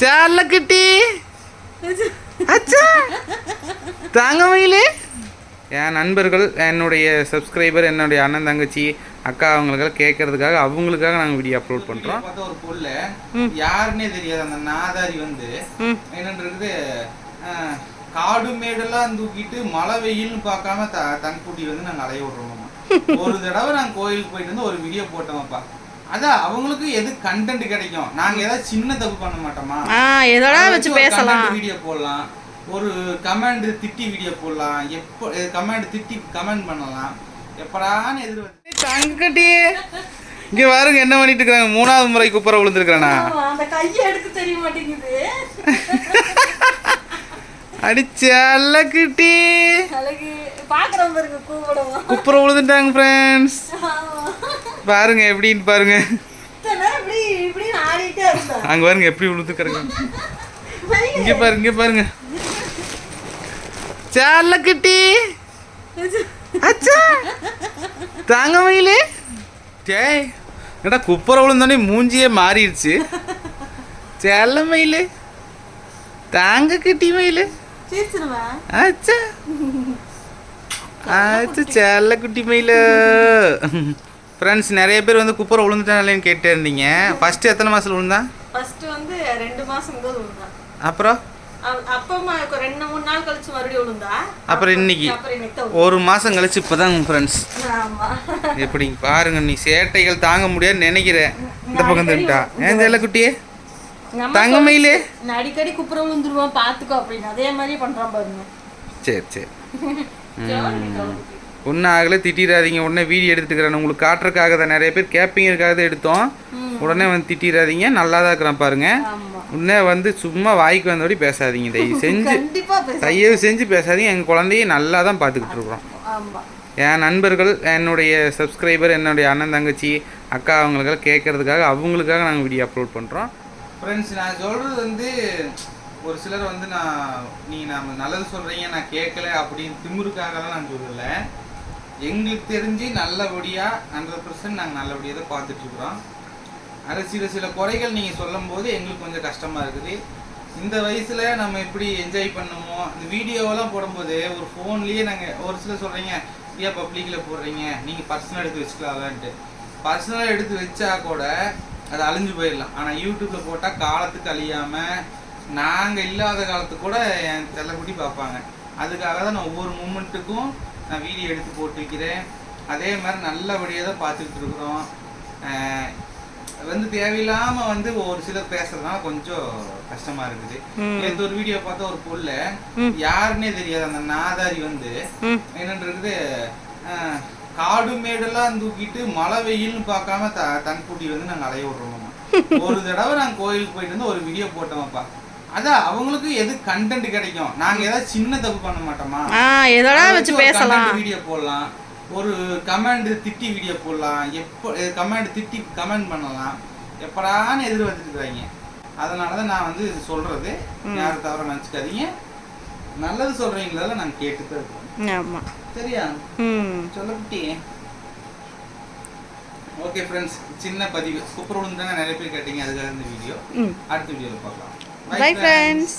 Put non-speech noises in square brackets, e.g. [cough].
செல்லக்குட்டி அச்சா தாங்க மயிலே என் நண்பர்கள் என்னுடைய சப்ஸ்கிரைபர் என்னுடைய அண்ணன் தங்கச்சி அக்கா அவங்களுக்கெல்லாம் கேட்கறதுக்காக அவங்களுக்காக நாங்கள் வீடியோ அப்லோட் பண்ணுறோம் பார்த்தா ஒரு பொருள் யாருன்னே தெரியாது அந்த நாதாரி வந்து என்னன்றது காடு மேடெல்லாம் தூக்கிட்டு மழை வெயில்னு பார்க்காம த தன்குட்டி வந்து நாங்கள் அலைய விடுறோம் ஒரு தடவை நாங்கள் கோயிலுக்கு போயிட்டு வந்து ஒரு வீடியோ போட்டோம்ப்பா அதான் அவங்களுக்கு எது கண்டென்ட் கிடைக்கும்? நாங்க ஏதாவது சின்ன தப்பு பண்ண மாட்டோமா? ஆ எதோட வச்சு பேசலாம். வீடியோ போடலாம். ஒரு கமெண்ட் திட்டி வீடியோ போடலாம். எப்போ கமெண்ட் திட்டி கமெண்ட் பண்ணலாம். எப்படான்னு எதிர்பார்த்து தங்கட்டி. இங்க பாருங்க என்ன பண்ணிட்டு இருக்காங்க? மூணாவது முறை குப்பரை விழுந்திருக்கானா அந்த கையை எடுக்க தெரிய மாட்டேங்குது. அடிச்சல்லக்குட்டி அழகு. பாக்குறவங்க பாருங்க கூப்பிடுவோம் குப்புற விழுந்துட்டாங்க ஃப்ரெண்ட்ஸ் பாருங்க எப்படின்னு பாருங்க. அங்க பாருங்க எப்படி விழுந்துக்கிறாங்க இங்க பாருங்க இங்க பாருங்க. செல்லக்குட்டி அச்சா. தாங்க மயிலே. டேய் என்னடா குப்புற விழுந்தோடனே மூஞ்சியே மாறிடுச்சு. செல்ல மயிலே. தாங்க கிட்டி மயிலே. அச்சா. ஆச்சு செல்ல குட்டி மயில. ஃப்ரெண்ட்ஸ் நிறைய பேர் வந்து குப்புற விழுந்துட்டாங்களேன்னு கேட்டே இருந்தீங்க. ஃபர்ஸ்ட் எத்தனை மாசத்துல விழுந்தா ஃபர்ஸ்ட் வந்து ரெண்டு மாசம் போது விழுந்தா அப்புறம்? இன்னைக்கு? அப்புறம் இன்னைக்கு ஒரு மாசம் கழிச்சு இப்பதான் ஃப்ரெண்ட்ஸ் எப்படி பாருங்க நீ சேட்டைகள் தாங்க முடியாதுன்னு நினைக்கிறேன். இந்த பக்கம் ஏன் குட்டியே? அடிக்கடி குப்புற பாத்துக்கோ அப்படின்னு. அதே மாதிரி பண்றான் பாருங்க. சரி சரி. [laughs] ஒன்றும் ஆகலை திட்டிடாதீங்க. உடனே வீடியோ எடுத்துக்கிறேன். உங்களுக்கு காட்டுறதுக்காக தான் நிறைய பேர் கேப்பீங்கிறதுக்காக தான் எடுத்தோம். உடனே வந்து திட்டிடாதீங்க. நல்லா தான் இருக்கிறேன் பாருங்க. உடனே வந்து சும்மா வாய்க்கு வந்தபடி பேசாதீங்க. தயவு செஞ்சு தயவு செஞ்சு பேசாதீங்க. எங்கள் குழந்தைய நல்லா தான் பார்த்துக்கிட்டு இருக்கிறோம். ஆமா. என் நண்பர்கள் என்னுடைய சப்ஸ்கிரைபர் என்னுடைய அண்ணன் தங்கச்சி அக்கா அவங்களுக்கெல்லாம் கேட்கறதுக்காக அவங்களுக்காக நாங்கள் வீடியோ அப்லோட் பண்ணுறோம் ஃப்ரெண்ட்ஸ் நான் சொல்கிறது வந்து ஒரு சிலர் வந்து நான் நீ நம்ம நல்லது சொல்கிறீங்க நான் கேட்கல அப்படின்னு திமிருக்காகலாம் நான் சொல்லலை. எங்களுக்கு தெரிஞ்சு நல்லபடியாக ஹண்ட்ரட் பர்சன்ட் நாங்கள் நல்லபடியாக தான் பார்த்துட்ருக்குறோம். அது சில சில குறைகள் நீங்கள் சொல்லும் போது எங்களுக்கு கொஞ்சம் கஷ்டமாக இருக்குது. இந்த வயசில் நம்ம எப்படி என்ஜாய் பண்ணுமோ இந்த வீடியோவெல்லாம் போடும்போது ஒரு ஃபோன்லேயே நாங்கள் ஒரு சில சொல்கிறீங்க ஏன் பப்ளிக்கில் போடுறீங்க நீங்கள் பர்சனல் எடுத்து வச்சுக்கலாம்லான்ட்டு. பர்சனலாக எடுத்து வச்சா கூட அது அழிஞ்சு போயிடலாம். ஆனால் யூடியூப்பில் போட்டால் காலத்துக்கு அழியாமல் நாங்கள் இல்லாத காலத்துக்கு கூட என் செல்லக்குட்டி பார்ப்பாங்க. அதுக்காக தான் நான் ஒவ்வொரு மூமெண்ட்டுக்கும் நான் வீடியோ எடுத்து போட்டு வைக்கிறேன் அதே மாதிரி நல்லபடியாக தான் பார்த்துக்கிட்டு இருக்கிறோம் வந்து தேவையில்லாம வந்து ஒரு சிலர் பேசுறதுனால கொஞ்சம் கஷ்டமா இருக்குது. நேற்று ஒரு வீடியோ பார்த்தா ஒரு பொருள் யாருன்னே தெரியாது அந்த நாதாரி வந்து. என்னன்றது காடு மேடெல்லாம் தூக்கிட்டு மழை வெயில்னு பார்க்காம த தன்குட்டி வந்து நாங்கள் அலைய விடுறோம். [laughs] ஒரு தடவை நாங்கள் கோயிலுக்கு போயிட்டு வந்து ஒரு வீடியோ போட்டோம்ப்பா அதான் அவங்களுக்கு எது கண்டென்ட் கிடைக்கும்? நாங்க ஏதாவது சின்ன தப்பு பண்ண மாட்டோமா? எதோட வச்சு பேசலாம். வீடியோ போடலாம். ஒரு கமெண்ட் திட்டி வீடியோ போடலாம். எப்போ கமெண்ட் திட்டி கமெண்ட் பண்ணலாம். எப்படான்னு எதிர்பார்த்துட்டு இருக்காங்க அதனால தான் நான் வந்து இது சொல்றது. யாரும் தவிர நினச்சிக்காதீங்க. நல்லது சொல்றீங்களா நாங்கள் கேட்டு தான் இருக்கோம் ஆமா. சரியா? சொல்ல குட்டி. ஓகே ஃப்ரெண்ட்ஸ் சின்ன பதிவு. சூப்பர் தானே நிறைய பேர் கேட்டீங்க. அதுக்காக இந்த வீடியோ அடுத்த வீடியோவில் பார்க்கலாம். Bye friends